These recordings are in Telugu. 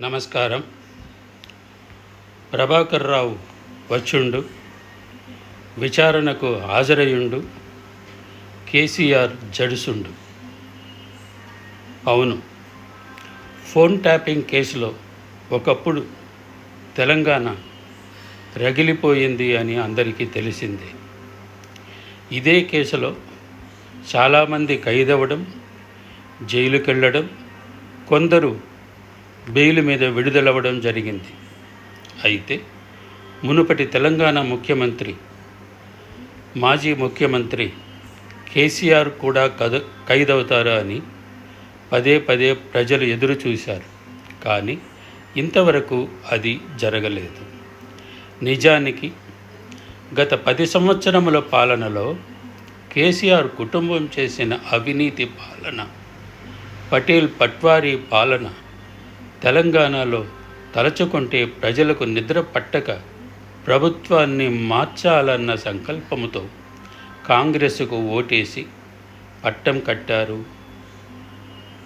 నమస్కారం. ప్రభాకర్ రావు వచ్చుండు. విచారణకు హాజరయుండు. కేసీఆర్ జడుసుండు. అవును ఫోన్ ట్యాపింగ్ కేసులో ఒకప్పుడు తెలంగాణ రగిలిపోయింది అని అందరికీ తెలిసింది. ఇదే కేసులో చాలామంది ఖైదవ్వడం జైలుకెళ్ళడం కొందరు బెయిల్ మీద విడుదలవ్వడం జరిగింది. అయితే మునుపటి తెలంగాణ ముఖ్యమంత్రి మాజీ ముఖ్యమంత్రి కేసీఆర్ కూడా కద ఖైదవుతారా అని పదే పదే ప్రజలు ఎదురు చూశారు. కానీ ఇంతవరకు అది జరగలేదు. నిజానికి గత పది సంవత్సరముల పాలనలో కేసీఆర్ కుటుంబం చేసిన అవినీతి పాలన పటేల్ పట్వారీ పాలన తెలంగాణలో తలచుకుంటే ప్రజలకు నిద్ర పట్టక ప్రభుత్వాన్ని మార్చాలన్న సంకల్పముతో కాంగ్రెస్కు ఓటేసి పట్టం కట్టారు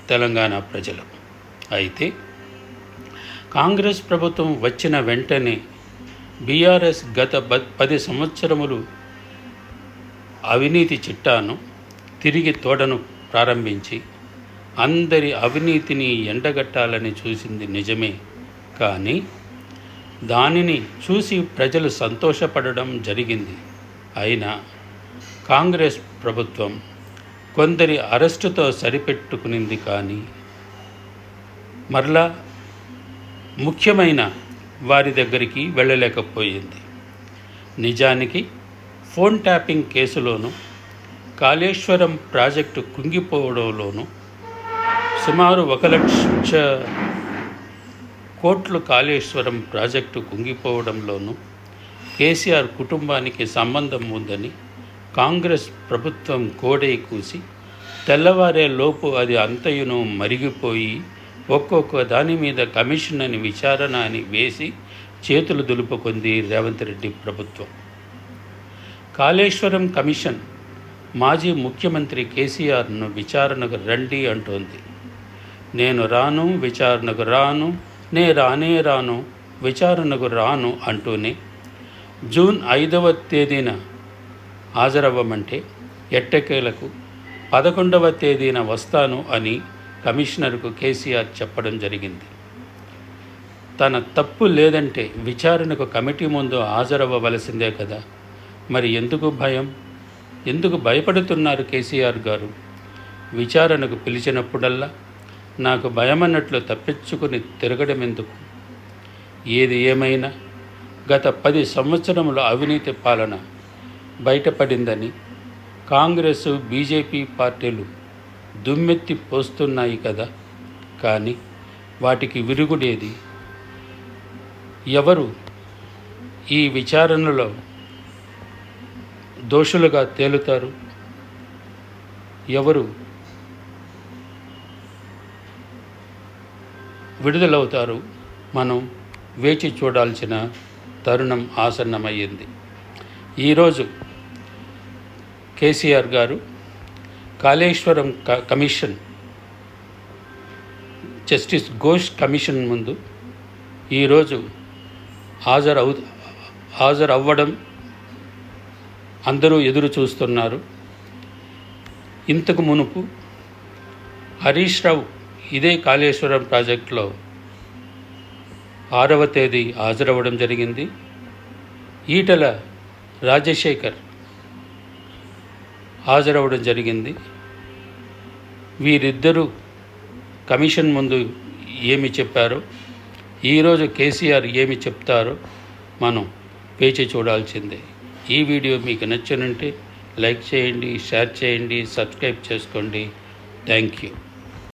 తెలంగాణ ప్రజలు. అయితే కాంగ్రెస్ ప్రభుత్వం వచ్చిన వెంటనే బీఆర్ఎస్ గత పది సంవత్సరములు అవినీతి చిట్టాను తిరిగి తోడను ప్రారంభించి అందరి అవినీతిని ఎండగట్టాలని చూసింది నిజమే. కానీ దానిని చూసి ప్రజలు సంతోషపడడం జరిగింది. అయినా కాంగ్రెస్ ప్రభుత్వం కొందరి అరెస్టుతో సరిపెట్టుకునింది కానీ మరలా ముఖ్యమైన వారి దగ్గరికి వెళ్ళలేకపోయింది. నిజానికి ఫోన్ ట్యాపింగ్ కేసులోను కాళేశ్వరం ప్రాజెక్టు కుంగిపోవడంలోనూ సుమారు ఒక లక్ష కోట్లు కాళేశ్వరం ప్రాజెక్టు కుంగిపోవడంలోనూ కేసీఆర్ కుటుంబానికి సంబంధం ఉందని కాంగ్రెస్ ప్రభుత్వం కోడై కూసి తెల్లవారే లోపు అది అంతయును మరిగిపోయి ఒక్కొక్క దాని మీద కమిషన్ అని విచారణ అని వేసి చేతులు దులుపుకుంది రేవంత్ రెడ్డి ప్రభుత్వం. కాళేశ్వరం కమిషన్ మాజీ ముఖ్యమంత్రి కేసీఆర్ను విచారణకు రండి అంటోంది. నేను రాను విచారణకు రాను నే రానే రాను విచారణకు రాను అంటూనే జూన్ ఐదవ తేదీన హాజరవ్వమంటే ఎట్టకేలకు పదకొండవ తేదీన వస్తాను అని కమిషనర్కు కేసీఆర్ చెప్పడం జరిగింది. తన తప్పు లేదంటే విచారణకు కమిటీ ముందు హాజరవ్వవలసిందే కదా. మరి ఎందుకు భయం? ఎందుకు భయపడుతున్నారు కేసీఆర్ గారు? విచారణకు పిలిచినప్పుడల్లా నాకు భయమన్నట్లు తప్పించుకుని తిరగడం ఎందుకు ఏది ఏమైనా? గత పది సంవత్సరముల అవినీతి పాలన బయటపడిందని కాంగ్రెస్ బీజేపీ పార్టీలు దుమ్మెత్తి పోస్తున్నాయి కదా? కానీ వాటికి విరుగుడేది? ఎవరు ఈ విచారణలో దోషులుగా తేలుతారు? ఎవరు విడుదలవుతారు. మనం వేచి చూడాల్సిన తరుణం ఆసన్నమయ్యింది. ఈరోజు కేసీఆర్ గారు కాళేశ్వరం క- కమిషన్ జస్టిస్ ఘోష్ కమిషన్ ముందు ఈరోజు హాజరవు హాజరవ్వడం అందరూ ఎదురు చూస్తున్నారు. ఇంతకు మునుపు హరీష్ రావు ఇదే కాళేశ్వరం ప్రాజెక్టులో ఆరవ తేదీ హాజరవ్వడం జరిగింది. ఈటల రాజశేఖర్ హాజరవ్వడం జరిగింది. వీరిద్దరూ కమిషన్ ముందు ఏమి చెప్పారో ఈరోజు కేసీఆర్ ఏమి చెప్తారో మనం పేచి చూడాల్సిందే. ఈ వీడియో మీకు నచ్చినంటే లైక్ చేయండి షేర్ చేయండి సబ్స్క్రైబ్ చేసుకోండి. Thank you.